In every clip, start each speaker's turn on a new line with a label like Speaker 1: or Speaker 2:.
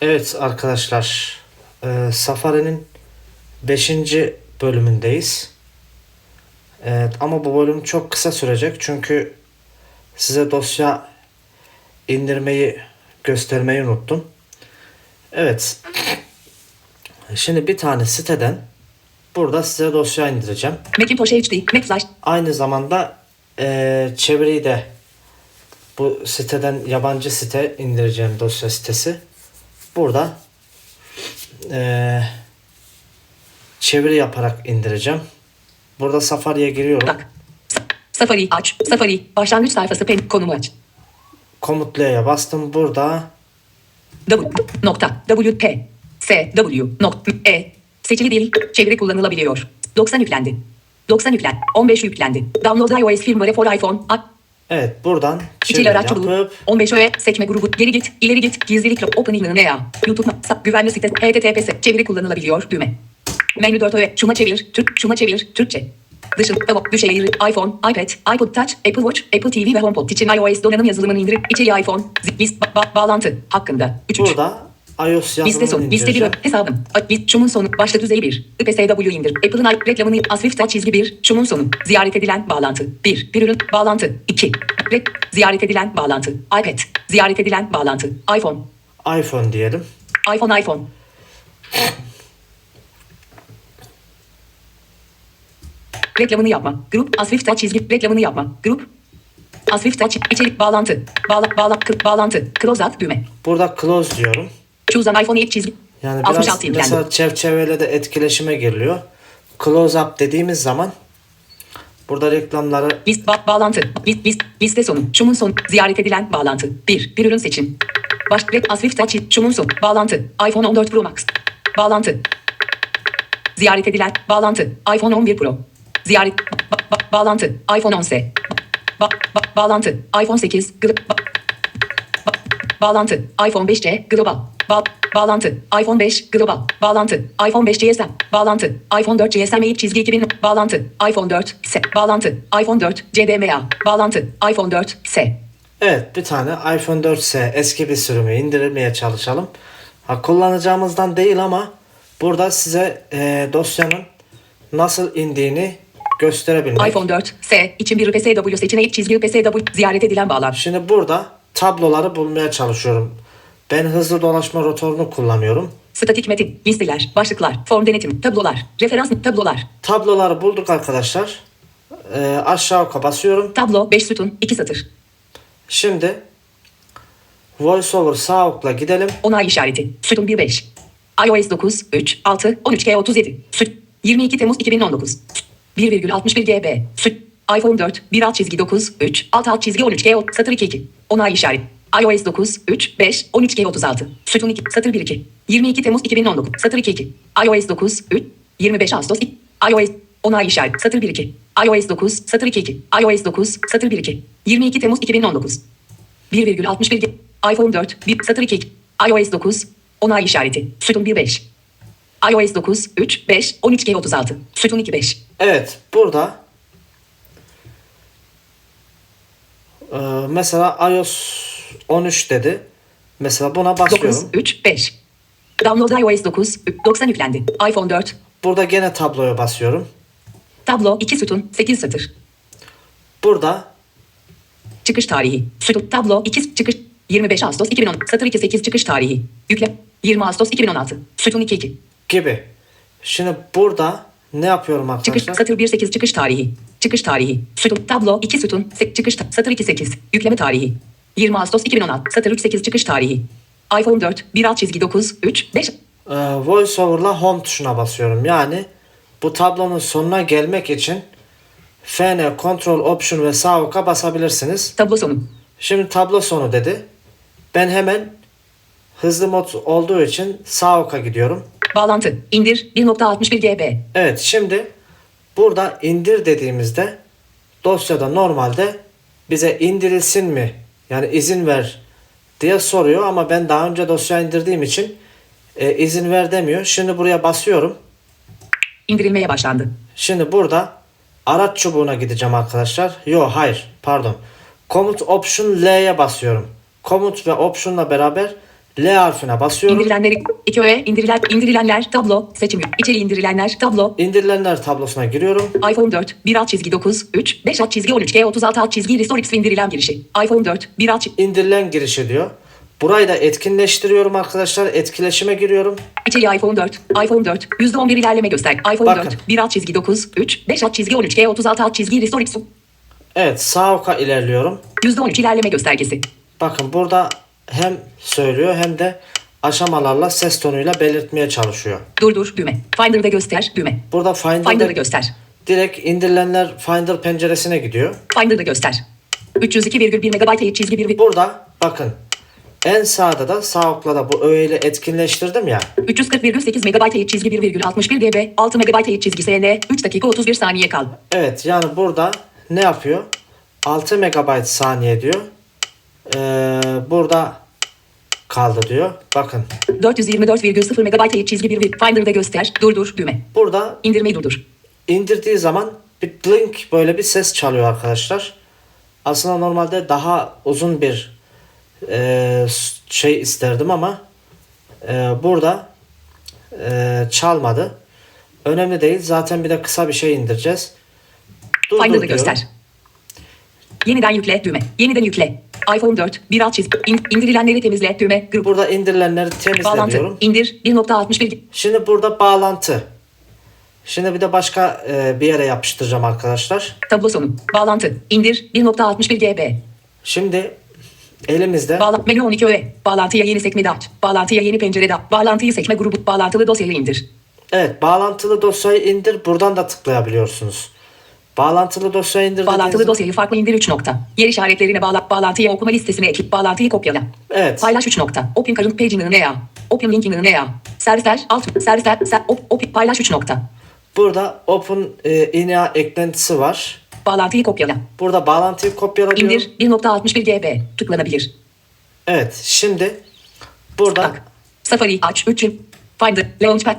Speaker 1: Evet arkadaşlar, e, Safari'nin 5. bölümündeyiz. Evet, ama bu bölüm çok kısa sürecek çünkü size dosya indirmeyi göstermeyi unuttum. Evet, şimdi bir tane siteden burada size dosya indireceğim.
Speaker 2: Macintosh HD, Macflash,
Speaker 1: Aynı zamanda e, çeviriyi de bu siteden yabancı site indireceğim dosya sitesi. Burada e, çeviri yaparak indireceğim. Burada Safari'ye giriyorum.
Speaker 2: Bak. Safari aç. Safari. Başlangıç sayfası pen konumu aç.
Speaker 1: Komut L'ye bastım. Burada
Speaker 2: W nokta WP S W nokta E seçili dil çeviri kullanılabiliyor. 90 yüklendi. 90 yüklen. 15 yüklendi. Download iOS firmware for iPhone.
Speaker 1: Evet buradan
Speaker 2: İçeri araç çubuğu.
Speaker 1: yapıp
Speaker 2: 15 öğe seçme grubu. Geri git. ileri git. Gizlilik. Open email ne ya? YouTube. Sa- güvenli site. HTTPS. Çeviri kullanılabiliyor. Düğme. Menü 4 öğe. Şuna çevir. Türk. Şuna çevir. Türkçe. Dışı. Tavuk. Düşehir. iPhone. iPad. iPod Touch. Apple Watch. Apple TV ve HomePod için iOS donanım yazılımını indirip içeriği iPhone. Zip list. Ba- ba- bağlantı. Hakkında. 3
Speaker 1: burada iOS
Speaker 2: Liste son. Liste bir hesabım. Bir- Şunun sonu. Başta düzey 1. IPSW indir. Apple'ın reklamını Asrifta çizgi 1. Şunun sonu. Ziyaret edilen bağlantı. 1. Bir ürün. Bağlantı. 2. Rek. Ziyaret edilen bağlantı. iPad. Ziyaret edilen bağlantı. iPhone.
Speaker 1: iPhone diyelim.
Speaker 2: iPhone iPhone. Reklamını yapma. Grup Asrifta çizgi reklamını yapma. Grup Asrifta çi- içerik bağlantı. Bağla bağla bağlantı. Close out düğme.
Speaker 1: Burada close diyorum.
Speaker 2: Choose an iPhone 7 çizgi.
Speaker 1: Yani biraz
Speaker 2: 66 yüklendi.
Speaker 1: mesela çerçeveyle de etkileşime giriliyor. Close up dediğimiz zaman burada reklamları
Speaker 2: List ba- bağlantı. List, list, liste sonu. Şunun sonu. Ziyaret edilen bağlantı. 1. Bir ürün seçin. Baş rek asrif taç. Şunun sonu. Bağlantı. iPhone 14 Pro Max. Bağlantı. Ziyaret edilen bağlantı. iPhone 11 Pro. Ziyaret ba- ba- bağlantı. iPhone 10s. Ba- ba- bağlantı. iPhone 8. Gl- ba- bağlantı. iPhone 5C global. Ba- bağlantı. iPhone 5 global. Bağlantı. iPhone 5 GSM. Bağlantı. iPhone 4 GSM 8 çizgi 2000. Bağlantı. iPhone 4 S. Bağlantı. iPhone 4 CDMA. Bağlantı. iPhone 4 S.
Speaker 1: Evet bir tane iPhone 4S eski bir sürümü indirmeye çalışalım. Ha, kullanacağımızdan değil ama burada size e, dosyanın nasıl indiğini gösterebilmek.
Speaker 2: iPhone 4 S. için bir PSW seçeneği çizgi PSW ziyaret edilen bağlar.
Speaker 1: Şimdi burada tabloları bulmaya çalışıyorum. Ben hızlı dolaşma rotorunu kullanıyorum.
Speaker 2: Statik metin, listeler, başlıklar, form denetim, tablolar, referans tablolar,
Speaker 1: Tabloları bulduk arkadaşlar. E, aşağı oka basıyorum.
Speaker 2: tablo 5 sütun 2 satır,
Speaker 1: Şimdi VoiceOver sağ okla gidelim.
Speaker 2: onay işareti, sütun 1 5, iOS 9 3 6 13G 37, süt 22 Temmuz 2019, 1,61 GB, süt iPhone 4 1 alt çizgi 9 3 alt alt çizgi 13G o- satır 2 2, onay işareti. iOS 9 3 5 13G 36, sütun 2 satır 1 2, 22 Temmuz 2019, satır 2 2, iOS 9 3 25 Ağustos iOS onay işareti satır 1 2, iOS 9 satır 2 2, iOS 9 satır 1 2, 22 Temmuz 2019, 1,61 ge- iPhone 4 1 satır 2 iOS 9 onay işareti. Sütun 1 5 iOS 9 3 5 13G 36 sütun 2 5
Speaker 1: Evet burada e, mesela iOS 13 dedi. Mesela buna
Speaker 2: 9
Speaker 1: basıyorum.
Speaker 2: 3 5 Download iOS 9 90 yüklendi iPhone 4
Speaker 1: Burada gene tabloya basıyorum.
Speaker 2: tablo 2 sütun 8 satır
Speaker 1: Burada
Speaker 2: çıkış tarihi sütun tablo 2 çıkış 25 Ağustos 2010 satır 2 8 çıkış tarihi yükle 20 Ağustos 2016 sütun 2 2
Speaker 1: gibi. Şimdi burada ne yapıyorum
Speaker 2: Çıkış
Speaker 1: arkadaşlar?
Speaker 2: satır 1 8 çıkış tarihi. Çıkış tarihi. Sütun tablo 2 sütun se- çıkış satır 2 8 yükleme tarihi. 20 Ağustos 2016 satır 3 8 çıkış tarihi. iPhone 4 1 alt çizgi 9 3 5
Speaker 1: Ee, VoiceOver'la Home tuşuna basıyorum. Yani bu tablonun sonuna gelmek için FN, Control, Option ve sağ oka basabilirsiniz.
Speaker 2: tablo sonu.
Speaker 1: Şimdi tablo sonu dedi. Ben hemen hızlı mod olduğu için sağ oka gidiyorum.
Speaker 2: Bağlantı. İndir 1.61 GB.
Speaker 1: Evet şimdi burada indir dediğimizde dosyada normalde bize indirilsin mi yani izin ver diye soruyor ama ben daha önce dosya indirdiğim için e, izin ver demiyor. Şimdi buraya basıyorum.
Speaker 2: İndirilmeye başlandı.
Speaker 1: Şimdi burada araç çubuğuna gideceğim arkadaşlar. Yo hayır pardon. Komut Option L'ye basıyorum. Komut ve Option'la beraber L harfine basıyorum.
Speaker 2: İndirilenleri 2 öğe indirilen indirilenler tablo seçim içeri indirilenler tablo
Speaker 1: İndirilenler tablosuna giriyorum.
Speaker 2: iPhone 4 1 alt çizgi 9 3 5 alt çizgi 13 G 36 alt çizgi Restore X indirilen girişi iPhone 4 1 alt çi-
Speaker 1: İndirilen girişi diyor. Burayı da etkinleştiriyorum arkadaşlar. Etkileşime giriyorum.
Speaker 2: içeri iPhone 4 iPhone 4 %11 ilerleme göster iPhone
Speaker 1: Bakın.
Speaker 2: 4 1 alt çizgi 9 3 5 alt çizgi 13 G 36 alt çizgi Restore X
Speaker 1: Evet sağ oka ilerliyorum.
Speaker 2: %13 ilerleme göstergesi
Speaker 1: Bakın burada hem söylüyor hem de aşamalarla ses tonuyla belirtmeye çalışıyor.
Speaker 2: durdur düğme Finder'da göster düğme
Speaker 1: Burada Finder'da
Speaker 2: Finder'da göster
Speaker 1: direkt indirilenler Finder penceresine gidiyor.
Speaker 2: Finder'da göster 302,1 MB çizgi 1
Speaker 1: Burada bakın en sağda da sağ okla da bu öğeyle etkinleştirdim ya.
Speaker 2: 340,8 MB çizgi 1,61 GB 6 MB çizgi SN 3 dakika 31 saniye kal
Speaker 1: Evet yani burada ne yapıyor? 6 MB saniye diyor. Ee, burada kaldı diyor. Bakın
Speaker 2: 424,0 MB çizgi 1 Finder'da göster durdur düğme
Speaker 1: burada
Speaker 2: İndirmeyi durdur
Speaker 1: indirdiği zaman bir blink böyle bir ses çalıyor arkadaşlar. Aslında normalde daha uzun bir e, şey isterdim ama e, burada e, çalmadı. Önemli değil. Zaten bir de kısa bir şey indireceğiz. Durdur
Speaker 2: Finder'da
Speaker 1: diyorum.
Speaker 2: göster. Yeniden yükle düğme. Yeniden yükle. iPhone 4 bir alt çizgi. İn, indirilenleri temizle düğme. Grup.
Speaker 1: Burada indirilenleri temizle
Speaker 2: Bağlantı.
Speaker 1: diyorum.
Speaker 2: İndir 1.61.
Speaker 1: Şimdi burada bağlantı. Şimdi bir de başka e, bir yere yapıştıracağım arkadaşlar.
Speaker 2: Tablo sonu. Bağlantı. İndir 1.61 GB.
Speaker 1: Şimdi elimizde
Speaker 2: Bağla menü 12 öğe. Bağlantıya yeni sekmede aç. Bağlantıya yeni pencerede aç. Bağlantıyı seçme grubu. Bağlantılı dosyayı indir.
Speaker 1: evet bağlantılı dosyayı indir. Buradan da tıklayabiliyorsunuz. Bağlantılı dosyayı indir.
Speaker 2: Bağlantılı dosyayı farklı indir 3 nokta. Yer işaretlerine bağla. Bağlantıya okuma listesine ekle. Bağlantıyı kopyala.
Speaker 1: Evet.
Speaker 2: Paylaş 3 nokta. Open current page'ini ne ya? Open linkini ne ya? Servisler alt servisler ser, op, op, paylaş 3 nokta.
Speaker 1: Burada Open e, INEA eklentisi var.
Speaker 2: Bağlantıyı kopyala.
Speaker 1: Burada bağlantıyı kopyala.
Speaker 2: İndir 1.61 GB. Tıklanabilir.
Speaker 1: Evet. Şimdi burada
Speaker 2: Bak. Safari aç 3. Finder Launchpad.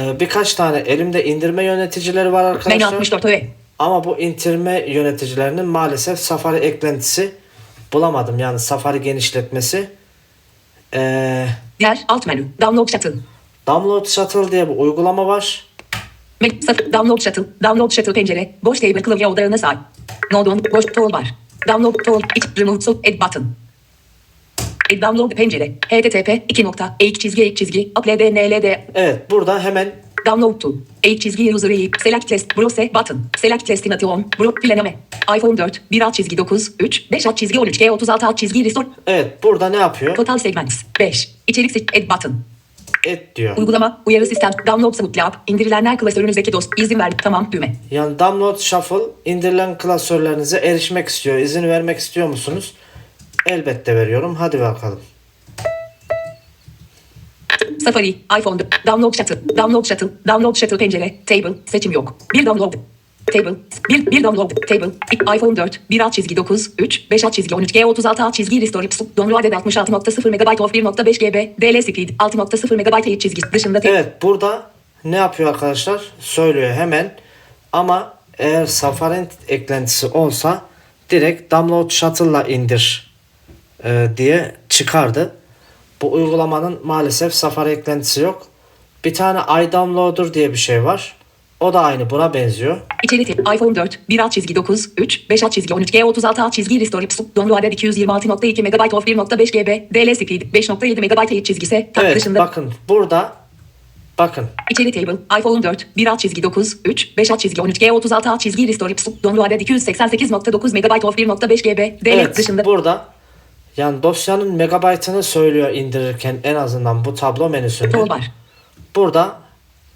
Speaker 1: e, birkaç tane elimde indirme yöneticileri var arkadaşlar.
Speaker 2: 64 öğe.
Speaker 1: Ama bu indirme yöneticilerinin maalesef Safari eklentisi bulamadım. Yani Safari genişletmesi. Ee,
Speaker 2: Diğer alt menü. Download Shuttle.
Speaker 1: Download Shuttle diye bir uygulama var.
Speaker 2: Download Shuttle. Download Shuttle pencere. Boş table klavye odağına sahip. Nodon. Boş toolbar. Download tool. It, remove so add button. Add download pencere. http 2 nokta. Eğik çizgi eğik çizgi. Upload nld.
Speaker 1: Evet burada hemen
Speaker 2: Download to. Eğik çizgi user. Select test. Browse button. Select destination. Bro planlama. iPhone 4. 1 alt çizgi 9. 3. 5 alt çizgi 13. G 36 alt çizgi restore.
Speaker 1: evet burada ne yapıyor?
Speaker 2: Total segments. 5. İçerik seç. Add button.
Speaker 1: Et diyor.
Speaker 2: Uygulama, uyarı sistem, download smooth app, indirilenler klasörünüzdeki dost, izin ver, tamam düğme.
Speaker 1: Yani Download Shuffle indirilen klasörlerinize erişmek istiyor. İzin vermek istiyor musunuz? Elbette veriyorum. Hadi bakalım.
Speaker 2: Safari, iPhone, download shuttle, download shuttle, download shuttle pencere, table, seçim yok. Bir download, table, bir, bir download, table, iPhone 4, 1 alt çizgi 9, 3, 5 alt çizgi 13, G 36 alt çizgi restore, download adet 66.0 MB of 1.5 GB, DL speed, 6.0 MB eğik çizgi dışında.
Speaker 1: Evet burada ne yapıyor arkadaşlar? Söylüyor hemen. Ama eğer Safari eklentisi olsa direkt Download Shuttle'la indir e, diye çıkardı. Bu uygulamanın maalesef Safari eklentisi yok. Bir tane iDownloader diye bir şey var. O da aynı buna benziyor.
Speaker 2: İçeri tip, iPhone 4, 1 alt çizgi 9, 3, 5 alt çizgi 13, G 36 alt çizgi restore, download adet 226.2 MB of 1.5 GB, DL speed, 5.7 MB eğik çizgisi, tab
Speaker 1: Evet
Speaker 2: dışında.
Speaker 1: bakın burada bakın
Speaker 2: İçeri table, iPhone 4, 1 alt çizgi 9, 3, 5 alt çizgi 13, G 36 alt çizgi restore, download adet 288.9 MB of 1.5 GB, DL
Speaker 1: Evet
Speaker 2: dışında.
Speaker 1: burada yani dosyanın megabaytını söylüyor indirirken en azından bu tablo menüsünde.
Speaker 2: Toolbar.
Speaker 1: Burada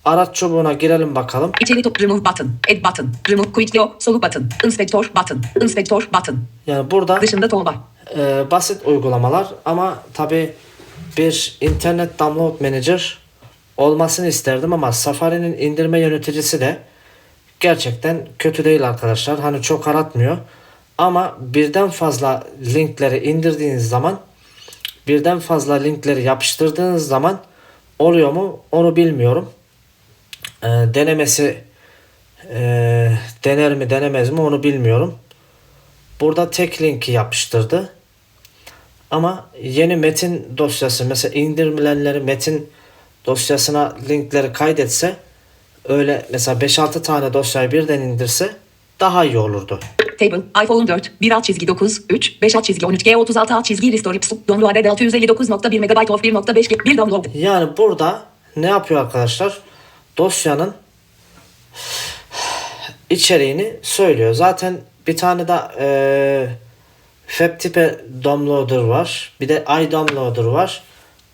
Speaker 1: araç çubuğuna girelim bakalım.
Speaker 2: İçeri top, remove button, add button, remove quick low, soluk button, inspector button, inspector button.
Speaker 1: Yani burada
Speaker 2: Dışında toolbar.
Speaker 1: e, basit uygulamalar ama tabi bir internet download manager olmasını isterdim ama Safari'nin indirme yöneticisi de gerçekten kötü değil arkadaşlar. Hani çok aratmıyor. Ama birden fazla linkleri indirdiğiniz zaman birden fazla linkleri yapıştırdığınız zaman oluyor mu onu bilmiyorum. E, denemesi e, dener mi denemez mi onu bilmiyorum. Burada tek linki yapıştırdı. Ama yeni metin dosyası mesela indirmeleri metin dosyasına linkleri kaydetse öyle mesela 5-6 tane dosyayı birden indirse daha iyi olurdu.
Speaker 2: Table, iPhone 4, 1 alt çizgi 9, 3, 5 alt çizgi 13, G36 alt çizgi restore, download 659.1 MB of 1.5 G, 1 download.
Speaker 1: Yani burada ne yapıyor arkadaşlar? Dosyanın içeriğini söylüyor. Zaten bir tane de e, FabTipe downloader var. Bir de iDownloader var.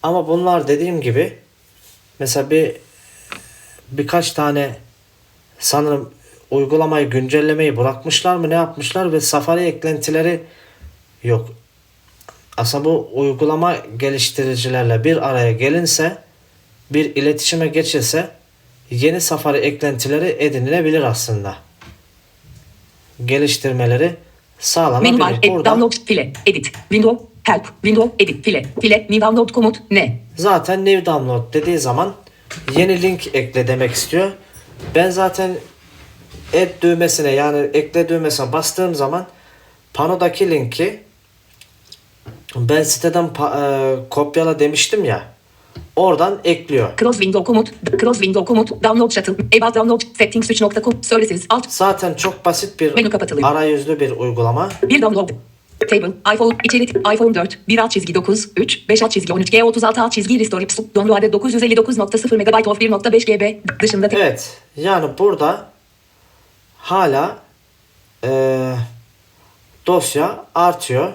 Speaker 1: Ama bunlar dediğim gibi mesela bir birkaç tane sanırım uygulamayı güncellemeyi bırakmışlar mı ne yapmışlar ve Safari eklentileri yok. Aslında bu uygulama geliştiricilerle bir araya gelinse bir iletişime geçilse yeni Safari eklentileri edinilebilir aslında. Geliştirmeleri
Speaker 2: Menü
Speaker 1: sağlanabilir.
Speaker 2: Ed,
Speaker 1: Burada
Speaker 2: download, file, edit, window, help, window, edit, file, file, new download komut, ne?
Speaker 1: zaten new download dediği zaman yeni link ekle demek istiyor. Ben zaten add düğmesine yani ekle düğmesine bastığım zaman panodaki linki ben siteden e, kopyala demiştim ya. Oradan ekliyor.
Speaker 2: Cross window komut, cross window komut, download shuttle, about download, settings 3.com, services, alt,
Speaker 1: Zaten çok basit bir
Speaker 2: Menü kapatılıyor.
Speaker 1: arayüzlü bir uygulama.
Speaker 2: Bir download. Table, iPhone, içerik, iPhone 4, 1 alt çizgi 9, 3, 5 alt çizgi 13, G36 alt çizgi restore, download 959.0 MB of 1.5 GB, dışında
Speaker 1: Evet. Yani burada hala eee, dosya artıyor.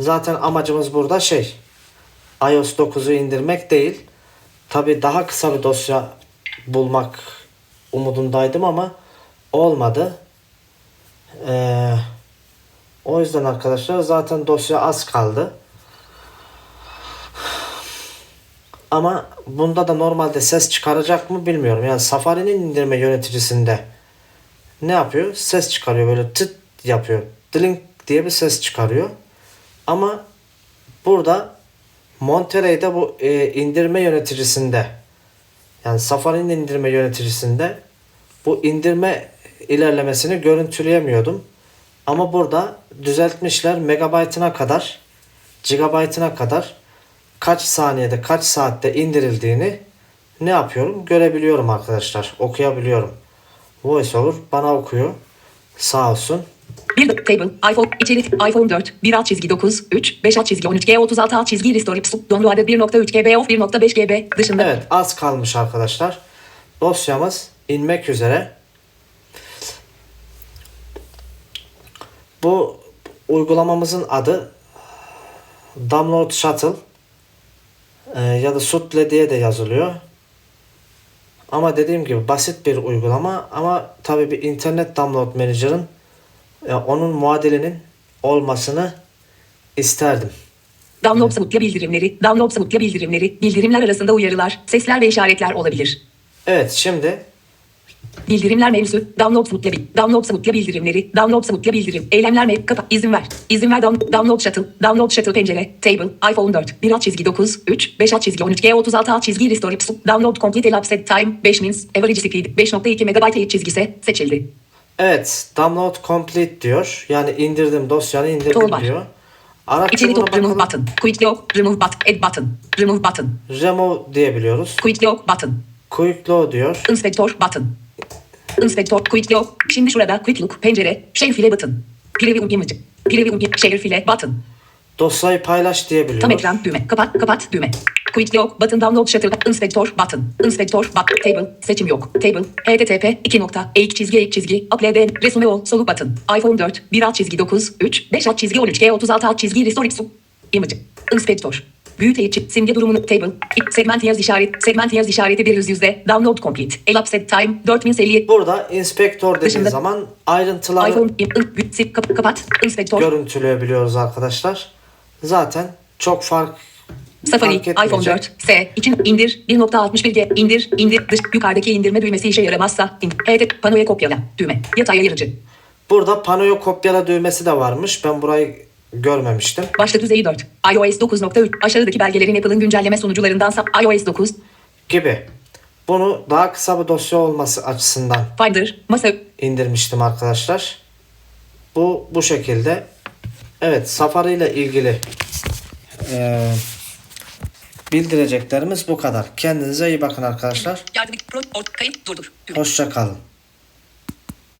Speaker 1: Zaten amacımız burada şey iOS 9'u indirmek değil. Tabi daha kısa bir dosya bulmak umudundaydım ama olmadı. Eee, o yüzden arkadaşlar zaten dosya az kaldı. Ama bunda da normalde ses çıkaracak mı bilmiyorum. Yani Safari'nin indirme yöneticisinde ne yapıyor? Ses çıkarıyor böyle tıt yapıyor. Drink diye bir ses çıkarıyor. Ama burada Monterey'de bu e, indirme yöneticisinde yani Safari'nin indirme yöneticisinde bu indirme ilerlemesini görüntüleyemiyordum. Ama burada düzeltmişler megabaytına kadar gigabaytına kadar kaç saniyede kaç saatte indirildiğini ne yapıyorum görebiliyorum arkadaşlar okuyabiliyorum. VoiceOver bana okuyor sağ olsun.
Speaker 2: Bir table, iPhone, içerik, iPhone 4, 1 alt çizgi 9, 3, 5 alt çizgi 13, G36 alt çizgi restore, download 1.3 GB of 1.5 GB, dışında
Speaker 1: Evet az kalmış arkadaşlar. Dosyamız inmek üzere. Bu uygulamamızın adı Download Shuttle Ee, ya da Sutle diye de yazılıyor. Ama dediğim gibi basit bir uygulama ama tabii bir internet download manager'ın e, onun muadilinin olmasını isterdim.
Speaker 2: download sabutla bildirimleri, download sabutla bildirimleri, bildirimler arasında uyarılar, sesler ve işaretler olabilir.
Speaker 1: Evet şimdi
Speaker 2: Bildirimler menüsü, download sabutla, bil- download sabutla bildirimleri, download sabutla bildirim, eylemler me, kapa, izin ver, izin ver, down, download shuttle, download shuttle pencere, table, iPhone 4, 1 alt çizgi 9, 3, 5 alt çizgi 13, G36 alt çizgi restore, download complete elapsed time, 5 mins, average speed, 5.2 MB eğit çizgisi, seçildi.
Speaker 1: Evet, download complete diyor. Yani indirdim dosyanı indirdim
Speaker 2: Toolbar.
Speaker 1: diyor. Araç
Speaker 2: İçerik
Speaker 1: çubuğuna
Speaker 2: remove button, quick lock, remove button, add button, remove button,
Speaker 1: Remove diyebiliyoruz.
Speaker 2: quick lock button,
Speaker 1: Quick low diyor.
Speaker 2: inspector button, inspector, quick lock, şimdi şurada quick look, pencere, share file button, preview image, preview image, share file button,
Speaker 1: Dosyayı paylaş diyebiliyoruz.
Speaker 2: Tam ekran düğme. Kapat kapat düğme. Quick lock button download shutter inspector button. Inspector button table seçim yok. Table http 2 nokta e çizgi e çizgi upload resume ol soluk button. iPhone 4 1 alt çizgi 9 3 5 alt çizgi 13 G36 alt çizgi restore. Image. Inspector. Büyüteyici simge durumunu table. Segment yaz işaret. Segment yaz işareti bir yüz yüzde. Download complete. Elapsed time 4050.
Speaker 1: Burada inspektör dediği
Speaker 2: Dışında-
Speaker 1: zaman ayrıntıları
Speaker 2: iPhone in, in, in, kap- kapat. Inspector.
Speaker 1: görüntüleyebiliyoruz arkadaşlar. Zaten çok fark
Speaker 2: Safari, iPhone 4, S için indir, 1.61G, indir, indir, dış, yukarıdaki indirme düğmesi işe yaramazsa, in, HT, panoya kopyala, düğme, yatay ayırıcı,
Speaker 1: Burada panoya kopyala düğmesi de varmış. Ben burayı görmemiştim.
Speaker 2: başlık düzeyi 4, iOS 9.3, aşağıdaki belgelerin Apple'ın güncelleme sunucularındansa iOS 9,
Speaker 1: Gibi. Bunu daha kısa bir dosya olması açısından
Speaker 2: Finder, masa,
Speaker 1: indirmiştim arkadaşlar. Bu bu şekilde. Evet Safari ile ilgili Ee, bildireceklerimiz bu kadar. Kendinize iyi bakın arkadaşlar.
Speaker 2: Yardım pro kayıt durdur.
Speaker 1: Hoşça kalın.